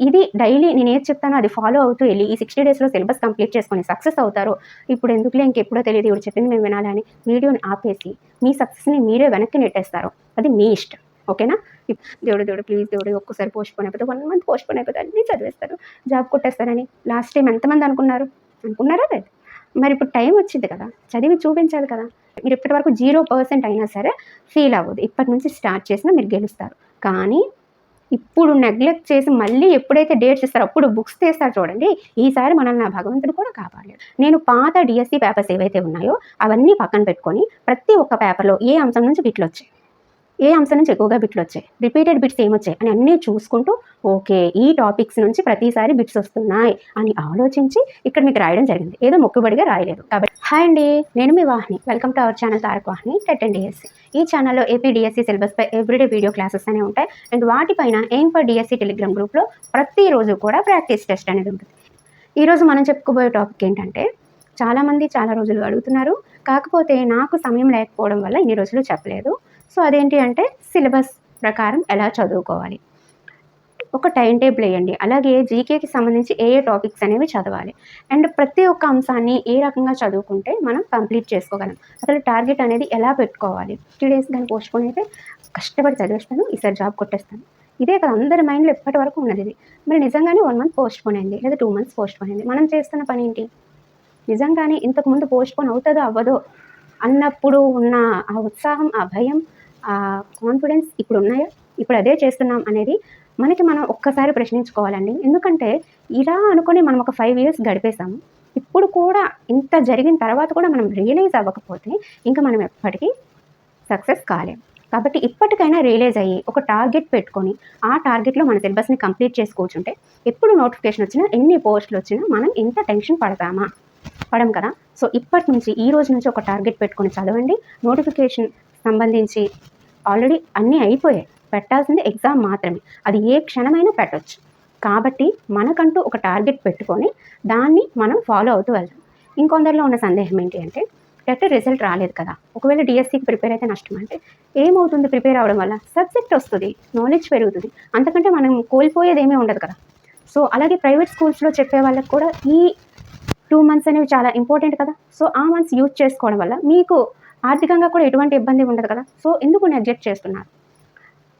ఇది డైలీ నేను ఏది చెప్తానో అది ఫాలో అవుతూ వెళ్ళి ఈ సిక్స్టీ డేస్లో సిలబస్ కంప్లీట్ చేసుకొని సక్సెస్ అవుతారో ఇప్పుడు ఎందుకులే ఇంకెప్పుడో తెలియదు ఇప్పుడు చెప్పింది మేము వినాలని వీడియోని ఆపేసి మీ సక్సెస్ని మీరే వెనక్కి నెట్టేస్తారు అది మీ ఇష్టం ఓకేనా దేవుడు దేవుడు ప్లీజ్ దేవుడు ఒక్కసారి పోస్ట్ పోన్ అయిపోతే వన్ మంత్ పోస్ట్ పోన్ అయిపోతే అన్నీ చదివేస్తారు జాబ్ కొట్టేస్తారని. లాస్ట్ టైం ఎంతమంది అనుకున్నారు? అనుకున్నారా లేదు? మరి ఇప్పుడు టైం వచ్చింది కదా చదివి చూపించాలి కదా. మీరు ఇప్పటి వరకు జీరో పర్సెంట్ అయినా సరే ఫీల్ అవ్వదు. ఇప్పటి నుంచి స్టార్ట్ చేసినా మీరు గెలుస్తారు. కానీ ఇప్పుడు నెగ్లెక్ట్ చేసి మళ్ళీ ఎప్పుడైతే డేట్స్ ఇస్తారో అప్పుడు బుక్స్ తీస్తారు చూడండి ఈసారి మనల్ని నా భగవంతుడు కూడా కాపాడలేదు. నేను పాత డిఎస్సి పేపర్స్ ఏవైతే ఉన్నాయో అవన్నీ పక్కన పెట్టుకొని ప్రతి ఒక్క పేపర్లో ఏ అంశం నుంచి బిట్లు వచ్చాయి? ఏ అంశం నుంచి ఎక్కువగా బిట్లు వచ్చాయి? రిపీటెడ్ బిట్స్ ఏమొచ్చాయి అని అన్నీ చూసుకుంటూ ఓకే ఈ టాపిక్స్ నుంచి ప్రతిసారి బిట్స్ వస్తున్నాయి అని ఆలోచించి ఇక్కడ మీకు రాయడం జరిగింది. ఏదో మొక్కుబడిగా రాయలేదు. కాబట్టి హాయ్ అండి నేను మీ Vahini. Welcome to our channel Tarak Vahini TET and DSC ఈ ఛానల్లో ఏపీ డిఎస్సి సిలబస్పై ఎవ్రీడే వీడియో క్లాసెస్ అనేవి ఉంటాయి. అండ్ వాటిపైన ఎయిమ్ ఫర్ డిఎస్సి టెలిగ్రామ్ గ్రూప్లో ప్రతిరోజు కూడా ప్రాక్టీస్ టెస్ట్ అనేది ఉంటుంది. ఈరోజు మనం చెప్పుకోబోయే టాపిక్ ఏంటంటే చాలామంది చాలా రోజులు అడుగుతున్నారు. కాకపోతే నాకు సమయం లేకపోవడం వల్ల ఇన్ని రోజులు చెప్పలేదు. సో అదేంటి అంటే సిలబస్ ప్రకారం ఎలా చదువుకోవాలి? ఒక టైం టేబుల్ వేయండి. అలాగే జీకేకి సంబంధించి ఏ ఏ టాపిక్స్ అనేవి చదవాలి. అండ్ ప్రతి ఒక్క అంశాన్ని ఏ రకంగా చదువుకుంటే మనం కంప్లీట్ చేసుకోగలం. అసలు టార్గెట్ అనేది ఎలా పెట్టుకోవాలి? త్రీ డేస్ దాన్ని పోస్ట్పోన్ అయితే కష్టపడి చదివేస్తాను ఈసారి జాబ్ కొట్టేస్తాను. ఇదే కదా అందరి మైండ్లో ఎప్పటి వరకు ఉన్నది ఇది. మరి నిజంగానే వన్ మంత్ పోస్ట్పోన్ అయింది లేదా టూ మంత్స్ పోస్ట్పోన్ అయింది? మనం చేస్తున్న పని ఏంటి? నిజంగానే ఇంతకుముందు పోస్ట్పోన్ అవుతుందో అవ్వదో అన్నప్పుడు ఉన్న ఆ ఉత్సాహం ఆ భయం ఆ కాన్ఫిడెన్స్ ఇప్పుడు ఉన్నాయా ఇప్పుడు అదే చేస్తున్నాం అనేది మనకి మనం ఒక్కసారి ప్రశ్నించుకోవాలండి. ఎందుకంటే ఇలా అనుకొని మనం ఒక ఫైవ్ ఇయర్స్ గడిపేశాము. ఇప్పుడు కూడా ఇంత జరిగిన తర్వాత కూడా మనం రియలైజ్ అవ్వకపోతే ఇంకా మనం ఎప్పటికీ సక్సెస్ కాలేం కాబట్టి ఇప్పటికైనా రియలైజ్ అయ్యి ఒక టార్గెట్ పెట్టుకొని ఆ టార్గెట్లో మన సిలబస్ని కంప్లీట్ చేసి కూర్చుంటే ఎప్పుడు నోటిఫికేషన్ వచ్చినా ఎన్ని పోస్టులు వచ్చినా మనం ఇంత టెన్షన్ పడతామా? పడం కదా? సో ఇప్పటి నుంచి ఈ రోజు నుంచి ఒక టార్గెట్ పెట్టుకొని చదవండి. నోటిఫికేషన్ సంబంధించి ఆల్రెడీ అన్నీ అయిపోయాయి. పెట్టాల్సింది ఎగ్జామ్ మాత్రమే. అది ఏ క్షణమైనా పెట్టవచ్చు కాబట్టి మనకంటూ ఒక టార్గెట్ పెట్టుకొని దాన్ని మనం ఫాలో అవుతూ వెళ్దాం. ఇంకొందరిలో ఉన్న సందేహం ఏంటి అంటే టెట్ రిజల్ట్ రాలేదు కదా. ఒకవేళ డిఎస్సికి ప్రిపేర్ అయితే నష్టం అంటే ఏమవుతుంది ప్రిపేర్ అవ్వడం వల్ల? సబ్జెక్ట్ వస్తుంది నాలెడ్జ్ పెరుగుతుంది. అంతకంటే మనం కోల్పోయేది ఏమీ ఉండదు కదా. సో అలాగే ప్రైవేట్ స్కూల్స్లో చెప్పే వాళ్ళకి కూడా ఈ టూ మంత్స్ అనేవి చాలా ఇంపార్టెంట్ కదా. సో ఆ మంత్స్ యూజ్ చేసుకోవడం వల్ల మీకు ఆర్థికంగా కూడా ఎటువంటి ఇబ్బంది ఉండదు కదా. సో ఎందుకు నెగ్లెక్ట్ చేస్తున్నారు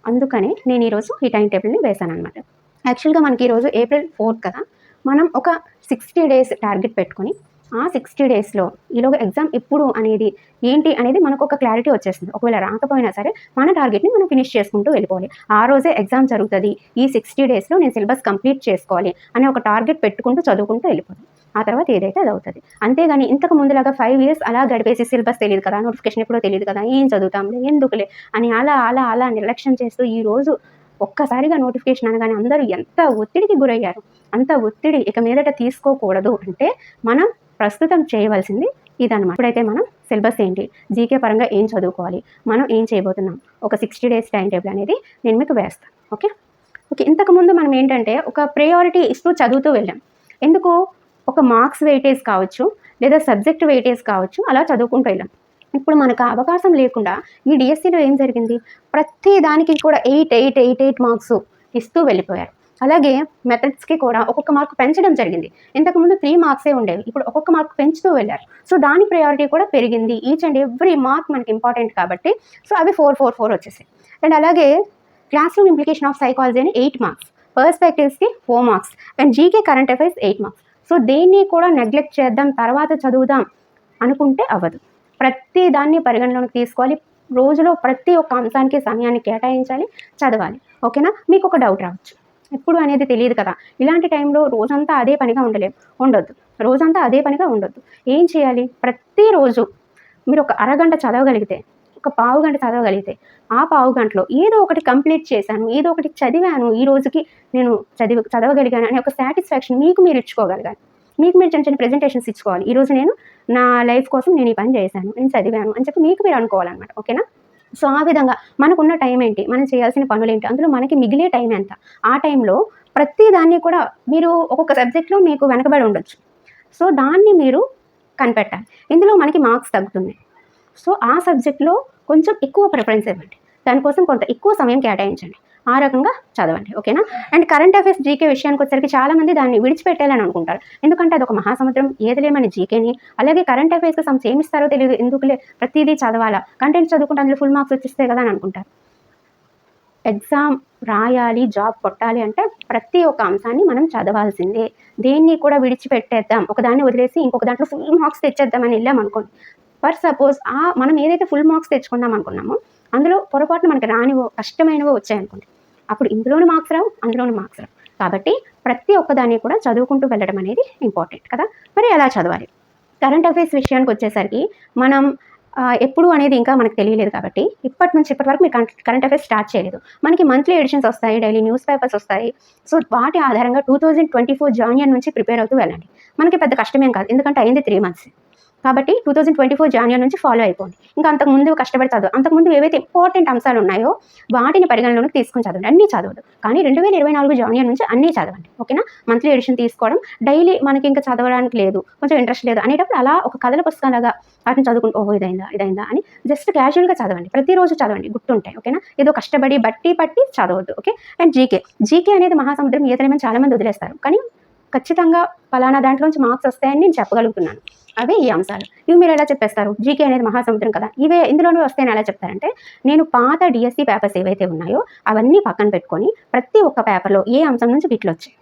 అందుకనే నేను ఈరోజు ఈ టైం టేబుల్ని వేశాను అనమాట యాక్చువల్గా మనకి ఈరోజు ఏప్రిల్ ఫోర్త్ కదా. మనం ఒక సిక్స్టీ డేస్ టార్గెట్ పెట్టుకొని ఆ సిక్స్టీ డేస్లో ఈలోగా ఎగ్జామ్ ఎప్పుడు అనేది ఏంటి అనేది మనకు ఒక క్లారిటీ వచ్చేస్తుంది. ఒకవేళ రాకపోయినా సరే మన టార్గెట్ని మనం ఫినిష్ చేసుకుంటూ వెళ్ళిపోవాలి. ఆ రోజే ఎగ్జామ్ జరుగుతుంది. ఈ సిక్స్టీ డేస్లో నేను సిలబస్ కంప్లీట్ చేసుకోవాలి అనే ఒక టార్గెట్ పెట్టుకుంటూ చదువుకుంటూ వెళ్ళిపోవాలి. ఆ తర్వాత ఏదైతే అది అవుతుంది. అంతేగాని ఇంతకు ముందులాగా ఫైవ్ ఇయర్స్ అలా గడిపేసి సిలబస్ తెలియదు కదా నోటిఫికేషన్ ఎప్పుడో తెలియదు కదా ఏం చదువుతాంలే ఎందుకులే అని అలా అలా అలా నిర్లక్ష్యం చేస్తూ ఈ రోజు ఒక్కసారిగా నోటిఫికేషన్ అనగానే అందరూ ఎంత ఒత్తిడికి గురయ్యారు. అంత ఒత్తిడి ఇక మీదట తీసుకోకూడదు అంటే మనం ప్రస్తుతం చేయవలసింది ఇదన్నమాట. ఇప్పుడైతే మనం సిలబస్ ఏంటి? జీకే పరంగా ఏం చదువుకోవాలి? మనం ఏం చేయబోతున్నాం? ఒక సిక్స్టీ డేస్ టైం టేబుల్ అనేది నేను మీకు వేస్తాను. ఓకే? ఓకే ఇంతకుముందు మనం ఏంటంటే ఒక ప్రయారిటీ ఇస్తూ చదువుతూ వెళ్ళాం. ఎందుకు? ఒక మార్క్స్ వెయిటేజ్ కావచ్చు లేదా సబ్జెక్ట్ వెయిటేజ్ కావచ్చు అలా చదువుకుంటూ వెళ్ళాం. ఇప్పుడు మనకు అవకాశం లేకుండా ఈ డిఎస్సిలో ఏం జరిగింది? ప్రతి దానికి కూడా eight eight eight eight marks ఇస్తూ వెళ్ళిపోయారు. అలాగే మెథడ్స్కి కూడా ఒక్కొక్క మార్క్ పెంచడం జరిగింది. ఇంతకుముందు త్రీ మార్క్సే ఉండేవి ఇప్పుడు ఒక్కొక్క మార్క్ పెంచుతూ వెళ్ళారు. సో దాని ప్రయారిటీ కూడా పెరిగింది. ఈచ్ అండ్ ఎవ్రీ మార్క్ మనకి ఇంపార్టెంట్ కాబట్టి సో అవి ఫోర్ ఫోర్ ఫోర్ వచ్చేసాయి. అండ్ అలాగే class room implication of psychology అని eight marks పర్స్పెక్టివ్స్కి four marks and GK current affairs eight marks so దేన్ని కూడా నెగ్లెక్ట్ చేద్దాం తర్వాత చదువుదాం అనుకుంటే అవ్వదు. ప్రతి దాన్ని పరిగణలోకి తీసుకోవాలి. రోజులో ప్రతి ఒక్క అంశానికి సమయాన్ని కేటాయించాలి చదవాలి. ఓకేనా? మీకు ఒక డౌట్ రావచ్చు. ఎప్పుడు అనేది తెలియదు కదా. ఇలాంటి టైంలో రోజంతా అదే పనిగా ఉండలేం ఉండొద్దు. రోజంతా అదే పనిగా ఉండొద్దు. ఏం చేయాలి? ప్రతిరోజు మీరు ఒక అరగంట చదవగలిగితే ఒక పావు గంట చదవగలిగితే ఆ పావు గంటలో ఏదో ఒకటి కంప్లీట్ చేశాను ఏదో ఒకటి చదివాను ఈ రోజుకి నేను చదివి చదవగలిగాను అనే ఒక సాటిస్ఫాక్షన్ మీకు మీరు ఇచ్చుకోగలగాలి. మీకు మీరు చిన్న చిన్న ప్రజెంటేషన్స్ ఇచ్చుకోవాలి. ఈరోజు నేను నా లైఫ్ కోసం నేను ఈ పని చేశాను నేను చదివాను అని చెప్పి మీకు మీరు అనుకోవాలన్నమాట. ఓకేనా సో ఆ విధంగా మనకున్న టైం ఏంటి? మనం చేయాల్సిన పనులు ఏంటి? అందులో మనకి మిగిలే టైం ఎంత? ఆ టైంలో ప్రతి దాన్ని కూడా మీరు ఒక్కొక్క సబ్జెక్ట్లో మీకు వెనకబడి ఉండొచ్చు. సో దాన్ని మీరు కనిపెట్టాలి. ఇందులో మనకి మార్క్స్ తగ్గుతున్నాయి. సో ఆ సబ్జెక్ట్లో కొంచెం ఎక్కువ ప్రిఫరెన్స్ ఇవ్వండి. దానికోసం కొంత ఎక్కువ సమయం కేటాయించండి. ఆ రకంగా చదవండి ఓకేనా? అండ్ కరెంట్ అఫైర్స్ జీకే విషయానికి వచ్చరికి చాలామంది దాన్ని విడిచిపెట్టాలని అనుకుంటారు. ఎందుకంటే అది ఒక మహాసముద్రం ఏదిలేమని జీకేని అలాగే కరెంట్ అఫైర్స్కి సమ్స్ ఏమి ఇస్తారో తెలియదు ఎందుకులే ప్రతిదీ చదవాలా. కంటెంట్ చదువుకుంటే అందులో ఫుల్ మార్క్స్ వచ్చేస్తాయి కదా అని అనుకుంటారు. ఎగ్జామ్ రాయాలి జాబ్ కొట్టాలి అంటే ప్రతి ఒక్క అంశాన్ని మనం చదవాల్సిందే. దేన్ని కూడా విడిచిపెట్టేద్దాం. ఒకదాన్ని వదిలేసి ఇంకొక దాంట్లో ఫుల్ మార్క్స్ తెచ్చేద్దామని వెళ్ళాం అనుకోండి. ఫర్ సపోజ్ ఆ మనం ఏదైతే ఫుల్ మార్క్స్ తెచ్చుకుందాం అనుకున్నామో అందులో పొరపాటున మనకి రానివో కష్టమైనవో వచ్చాయనుకోండి. అప్పుడు ఇందులోని మార్క్స్ రావు అందులోని మార్క్స్ రావు. కాబట్టి ప్రతి ఒక్కదాన్ని కూడా చదువుకుంటూ వెళ్ళడం అనేది ఇంపార్టెంట్ కదా. మరి ఎలా చదవాలి? కరెంట్ అఫైర్స్ విషయానికి వచ్చేసరికి మనం ఎప్పుడు అనేది ఇంకా మనకు తెలియలేదు కాబట్టి ఇప్పటి నుంచి ఇప్పటి వరకు మీరు కరెంట్ అఫైర్స్ స్టార్ట్ చేయలేదు. మనకి మంత్లీ ఎడిషన్స్ వస్తాయి డైలీ న్యూస్ పేపర్స్ వస్తాయి. సో వాటి ఆధారంగా two thousand twenty four January నుంచి ప్రిపేర్ అవుతూ వెళ్ళండి. మనకి పెద్ద కష్టమేం కాదు ఎందుకంటే అయింది త్రీ మంత్స్ కాబట్టి two thousand twenty four January నుంచి ఫాలో అయిపోండి. ఇంకా అంతకుముందు కష్టపడి చదువు అంతకుముందు ఏవైతే ఇంపార్టెంట్ అంశాలు ఉన్నాయో వాటిని పరిగణలోకి తీసుకొని చదవండి. అన్నీ చదవదు కానీ రెండు వేల ఇరవై నాలుగు జాన్యర్ నుంచి అన్నీ చదవండి. ఓకేనా మంత్లీ ఎడిషన్ తీసుకోవడం డైలీ మనకి ఇంకా చదవడానికి లేదు కొంచెం ఇంట్రెస్ట్ లేదు అనేటప్పుడు అలా ఒక కథల పుస్తకాలుగా వాటిని చదువుకుంటూ ఓహో ఇదైందా ఇదైందా అని జస్ట్ క్యాజువల్గా చదవండి. ప్రతిరోజు చదవండి. గుర్తుంటాయి. ఓకేనా ఏదో కష్టపడి బట్టి పట్టి చదవద్దు. ఓకే అండ్ జీకే జీకే అనేది మహాసముద్రం ఈతలేమని చాలామంది వదిలేస్తారు. కానీ ఖచ్చితంగా పలానా దాంట్లోంచి మార్క్స్ వస్తాయని నేను చెప్పగలుగుతున్నాను. అవే ఈ అంశాలు. ఇవి మీరు ఎలా చెప్పేస్తారు? జీకే అనేది మహాసముద్రం కదా? ఇవే ఇందులోనూ వస్తాయని ఎలా చెప్తారంటే నేను పాత డిఎస్సి పేపర్స్ ఏవైతే ఉన్నాయో అవన్నీ పక్కన పెట్టుకొని ప్రతి ఒక్క పేపర్లో ఏ అంశం నుంచి బిట్లు వచ్చాయి?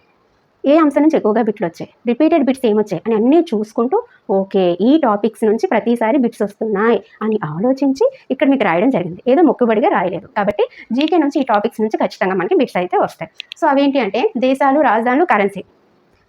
ఏ అంశం నుంచి ఎక్కువగా బిట్లు వచ్చాయి? రిపీటెడ్ బిట్స్ ఏమొచ్చాయి? అని అన్నీ చూసుకుంటూ ఓకే ఈ టాపిక్స్ నుంచి ప్రతిసారి బిట్స్ వస్తున్నాయి అని ఆలోచించి ఇక్కడ మీకు రాయడం జరిగింది. ఏదో మొక్కుబడిగా రాయలేదు. కాబట్టి జీకే నుంచి ఈ టాపిక్స్ నుంచి ఖచ్చితంగా మనకి బిట్స్ అయితే వస్తాయి. సో అవేంటి అంటే దేశాలు రాజధానులు కరెన్సీ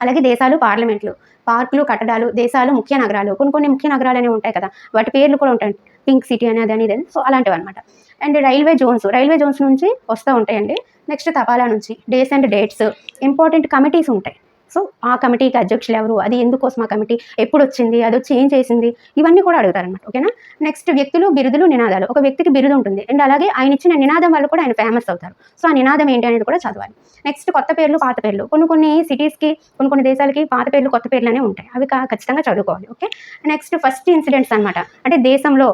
అలాగే దేశాలు పార్లమెంట్లు పార్కులు కట్టడాలు దేశాలు ముఖ్య నగరాలు కొన్ని కొన్ని ముఖ్య నగరాలు అనేవి ఉంటాయి కదా. వాటి పేర్లు కూడా ఉంటాయి. పింక్ సిటీ అనేది అని ఇదని సో అలాంటివి అనమాట and railway zones railway zones నుంచి వస్తూ ఉంటాయండి. నెక్స్ట్ తపాలా నుంచి days and dates important committees ఉంటాయి. సో ఆ కమిటీకి అధ్యక్షులు ఎవరు? అది ఎందుకోసం ఆ కమిటీ? ఎప్పుడు వచ్చింది అది వచ్చి ఏం చేసింది? ఇవన్నీ కూడా అడుగుతారనమాట ఓకేనా? నెక్స్ట్ వ్యక్తులు బిరుదులు నినాదాలు. ఒక వ్యక్తికి బిరుదు ఉంటుంది. అండ్ అలాగే ఆయన ఇచ్చిన నినాదం వల్ల కూడా ఆయన ఫేమస్ అవుతారు. సో ఆ నినాదం ఏంటి అనేది కూడా చదవాలి. నెక్స్ట్ కొత్త పేర్లు పాత పేర్లు. కొన్ని కొన్ని సిటీస్కి కొన్ని కొన్ని దేశాలకి పాత పేర్లు కొత్త పేర్లు అనేవి ఉంటాయి. అవి ఖచ్చితంగా చదువుకోవాలి ఓకే? నెక్స్ట్ ఫస్ట్ ఇన్సిడెంట్స్ అనమాట అంటే దేశంలో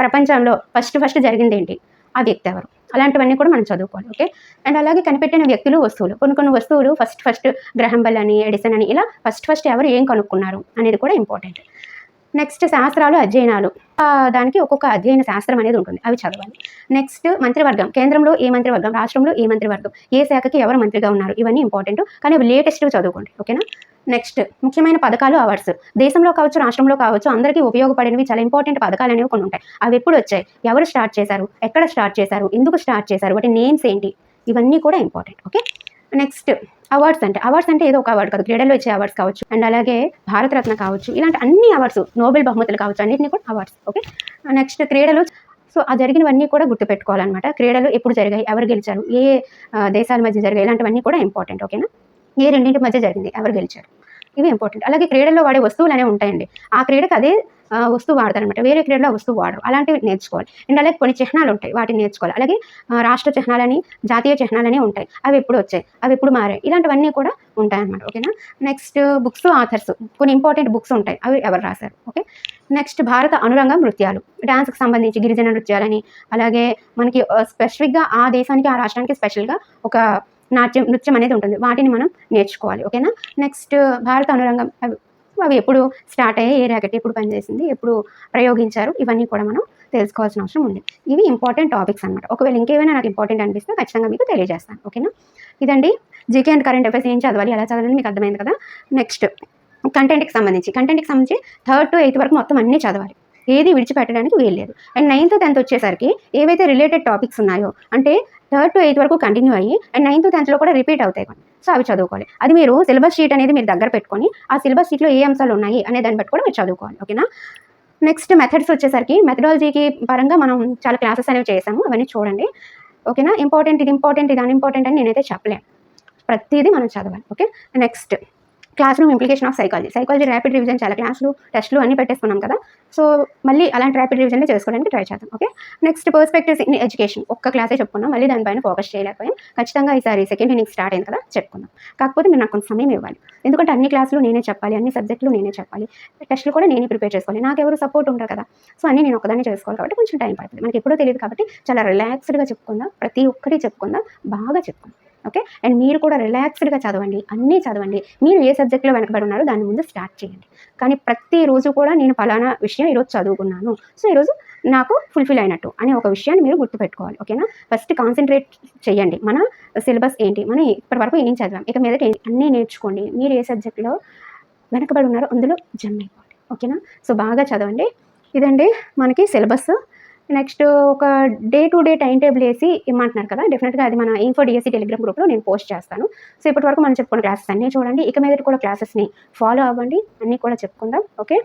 ప్రపంచంలో ఫస్ట్ ఫస్ట్ జరిగింది ఏంటి? ఆ వ్యక్తి ఎవరు? అలాంటివన్నీ కూడా మనం చదువుకోవాలి ఓకే అండ్ అలాగే కనిపెట్టిన వ్యక్తులు వస్తువులు. కొన్ని కొన్ని వస్తువులు ఫస్ట్ ఫస్ట్ గ్రహంబల్ అని ఎడిసన్ అని ఇలా ఫస్ట్ ఫస్ట్ ఎవరు ఏం కనుక్కున్నారు అనేది కూడా ఇంపార్టెంట్ నెక్స్ట్ శాస్త్రాలు అధ్యయనాలు. దానికి ఒక్కొక్క అధ్యయన శాస్త్రం అనేది ఉంటుంది. అవి చదవాలి నెక్స్ట్ మంత్రివర్గం. కేంద్రంలో ఏ మంత్రివర్గం? రాష్ట్రంలో ఏ మంత్రివర్గం? ఏ శాఖకి ఎవరు మంత్రిగా ఉన్నారు? ఇవన్నీ ఇంపార్టెంట్ కానీ అవి లేటెస్ట్ చదువుకోండి. ఓకేనా నెక్స్ట్ ముఖ్యమైన పథకాలు అవార్డ్స్ దేశంలో కావచ్చు రాష్ట్రంలో కావచ్చు అందరికీ ఉపయోగపడినవి చాలా ఇంపార్టెంట్ పథకాలు అనేవి కొన్ని ఉంటాయి. అవి ఎప్పుడు వచ్చాయి? ఎవరు స్టార్ట్ చేశారు? ఎక్కడ స్టార్ట్ చేశారు? ఎందుకు స్టార్ట్ చేశారు? వాటి నేమ్స్ ఏంటి? ఇవన్నీ కూడా ఇంపార్టెంట్ ఓకే నెక్స్ట్ అవార్డ్స్ అంటే అవార్డ్స్ అంటే ఏదో ఒక అవార్డు కాదు క్రీడల్లో ఇచ్చే అవార్డ్స్ కావచ్చు. అండ్ అలాగే భారతరత్న కావచ్చు. ఇలాంటి అన్ని అవార్డ్స్ నోబెల్ బహుమతులు కావచ్చు. అన్నింటినీ కూడా అవార్డ్స్ ఓకే? నెక్స్ట్ క్రీడలు. సో ఆ జరిగినవన్నీ కూడా గుర్తుపెట్టుకోవాలన్నమాట. క్రీడలు ఎప్పుడు జరిగాయి ఎవరు గెలిచారు ఏ దేశాల మధ్య జరిగాయి ఇలాంటివన్నీ కూడా ఇంపార్టెంట్ ఓకేనా? ఏ రెండింటి మధ్య జరిగింది ఎవరు గెలిచారు ఇవి ఇంపార్టెంట్. అలాగే క్రీడల్లో వాడే వస్తువులు అనేవి ఉంటాయండి. ఆ క్రీడకి అదే వస్తువు వాడతారనమాట వేరే క్రీడలో వస్తువు వాడరు. అలాంటివి నేర్చుకోవాలి. అండ్ అలాగే కొన్ని చిహ్నాలు ఉంటాయి. వాటిని నేర్చుకోవాలి. అలాగే రాష్ట్ర చిహ్నాలని జాతీయ చిహ్నాలని ఉంటాయి. అవి ఎప్పుడు వచ్చాయి? అవి ఎప్పుడు మారాయి? ఇలాంటివన్నీ కూడా ఉంటాయన్నమాట. ఓకేనా? Next books authors. కొన్ని ఇంపార్టెంట్ బుక్స్ ఉంటాయి. అవి ఎవరు రాశారు? ఓకే? నెక్స్ట్ భారత అనురంగ నృత్యాలు. డాన్స్కి సంబంధించి గిరిజన నృత్యాలని అలాగే మనకి స్పెసిఫిక్గా ఆ దేశానికి ఆ రాష్ట్రానికి స్పెషల్గా ఒక నాట్యం నృత్యం అనేది ఉంటుంది. వాటిని మనం నేర్చుకోవాలి. ఓకేనా? నెక్స్ట్ భారత అనురంగం. అవి ఎప్పుడు స్టార్ట్ అయ్యాయి ఏ ర్యాకెట్ ఎప్పుడు పనిచేసింది ఎప్పుడు ప్రయోగించారు ఇవన్నీ కూడా మనం తెలుసుకోవాల్సిన అవసరం ఉంది. ఇవి ఇంపార్టెంట్ టాపిక్స్ అనమాట ఒకవేళ ఇంకేమైనా నాకు ఇంపార్టెంట్ అనిపిస్తే ఖచ్చితంగా మీకు తెలియజేస్తాను. ఓకేనా ఇదండి. జీకే అండ్ కరెంట్ అఫైర్స్ ఏం చదవాలి ఎలా చదవాలని మీకు అర్థమైంది కదా? నెక్స్ట్ కంటెంట్కి సంబంధించి. కంటెంట్కి సంబంధించి థర్డ్ టు ఎయిత్ వరకు మొత్తం అన్నీ చదవాలి. ఏది విడిచిపెట్టడానికి వీల్లేదు. అండ్ నైన్త్ టెన్త్ వచ్చేసరికి ఏవైతే రిలేటెడ్ టాపిక్స్ ఉన్నాయో అంటే థర్డ్ టు ఎయిత్ వరకు కంటిన్యూ అయ్యి అండ్ నైన్త్ టెన్త్లో కూడా రిపీట్ అవుతాయి కొన్ని. సో అవి చదువుకోవాలి అది మీరు సిలబస్ షీట్ అనేది మీరు దగ్గర పెట్టుకొని ఆ సిలబస్ షీట్లో ఏ అంశాలు ఉన్నాయి అనే దాన్ని బట్టి కూడా మీరు చదువుకోవాలి. ఓకేనా? నెక్స్ట్ మెథడ్స్ వచ్చేసరికి మెథడాలజీకి పరంగా మనం చాలా క్లాసెస్ అనేవి చేసాము. అవన్నీ చూడండి. ఓకేనా? ఇంపార్టెంట్ ఇది ఇంపార్టెంట్ ఇది అన్ఇంపార్టెంట్ అని నేనైతే చెప్పలేను. ప్రతిదీ మనం చదవాలి. Okay? Next classroom implication of psychology psychology rapid revision చాలా క్లాసులు టెస్ట్లు అన్ని పెట్టేసుకున్నాం కదా. సో మళ్ళీ అలాంటి ర్యాపిడ్ రివిజన్లో చేసుకోవడానికి ట్రై చేద్దాం okay next perspectives in education ఒక్క క్లాసే చెప్పుకున్నాం మళ్ళీ దానిపైన ఫోకస్ చేయలేకపోయాం. ఖచ్చితంగా ఈసారి సెకండ్ ఇన్నింగ్ స్టార్ట్ అయింది కదా చెప్పుకుందాం కాకపోతే మీరు నాకు కొంత సమయం ఇవ్వాలి. ఎందుకంటే అన్ని క్లాసులు నేనే చెప్పాలి అన్ని సబ్జెక్టులు నేనే చెప్పాలి. టెస్ట్లు కూడా నేనే ప్రిపేర్ చేసుకోవాలి. నాకు ఎవరు సపోర్ట్ ఉంటారు కదా. సో అన్నీ నేను ఒకదాన్ని చేసుకోవాలి కాబట్టి కొంచెం టైం పడుతుంది. మనకి ఎప్పుడో తెలియదు కాబట్టి చాలా రిలాక్స్డ్గా చెప్పుకుందాం ప్రతి ఒక్కటి చెప్పుకుందాం బాగా చెప్పుకుందాం. ఓకే? అండ్ మీరు కూడా రిలాక్స్డ్గా చదవండి. అన్నీ చదవండి. మీరు ఏ సబ్జెక్ట్లో వెనకబడి ఉన్నారో దాని ముందు స్టార్ట్ చేయండి. కానీ ప్రతిరోజు కూడా నేను ఫలానా విషయం ఈరోజు చదువుకున్నాను. సో ఈరోజు నాకు ఫుల్ఫిల్ అయినట్టు అనే ఒక విషయాన్ని మీరు గుర్తుపెట్టుకోవాలి. ఓకేనా? ఫస్ట్ కాన్సన్ట్రేట్ చేయండి. మన సిలబస్ ఏంటి? మనం ఇప్పటి వరకు ఏం చదివాం? ఇక మీద అన్నీ నేర్చుకోండి. మీరు ఏ సబ్జెక్ట్లో వెనకబడి ఉన్నారో అందులో జమ్ అయిపోండి. ఓకేనా? సో బాగా చదవండి. ఇదండి మనకి సిలబస్ నెక్స్ట్ ఒక day to day time table వేసి ఇమ్మంటున్నారు కదా డెఫినెట్గా అది మన ఇన్ఫో డిఎస్సీ టెలిగ్రామ్ గ్రూప్లో నేను పోస్ట్ చేస్తాను. సో ఇప్పటి వరకు మనం చెప్పుకున్న క్లాసెస్ అన్నీ చూడండి. ఇక మీద కూడా క్లాసెస్ని ఫాలో అవ్వండి. అన్నీ కూడా చెప్పుకుందాం. ఓకే?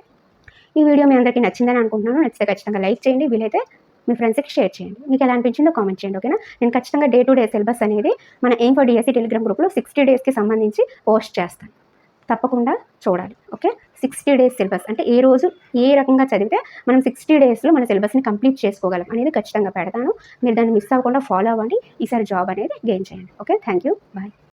ఈ వీడియో మీ అందరికీ నచ్చిందని అనుకుంటున్నాను. నచ్చితే ఖచ్చితంగా లైక్ చేయండి. వీలైతే మీ ఫ్రెండ్స్కి షేర్ చేయండి. మీకు ఎలా అనిపించిందో కామెంట్ చేయండి ఓకేనా? నేను ఖచ్చితంగా డే టు డే సిలబస్ అనేది మన ఎయిమ్ ఫర్ డిఎస్సీ టెలిగ్రామ్ గ్రూప్లో సిక్స్టీ డేస్కి సంబంధించి పోస్ట్ చేస్తాను. తప్పకుండా చూడాలి ఓకే? సిక్స్టీ డేస్ సిలబస్ అంటే ఏ రోజు ఏ రకంగా చదివితే మనం సిక్స్టీ డేస్లో మన సిలబస్ని కంప్లీట్ చేసుకోగలం అనేది ఖచ్చితంగా పెడతాను. మీరు దాన్ని మిస్ అవ్వకుండా ఫాలో అవ్వండి. ఈసారి జాబ్ అనేది గెయిన్ చేయండి ఓకే? Thank you bye.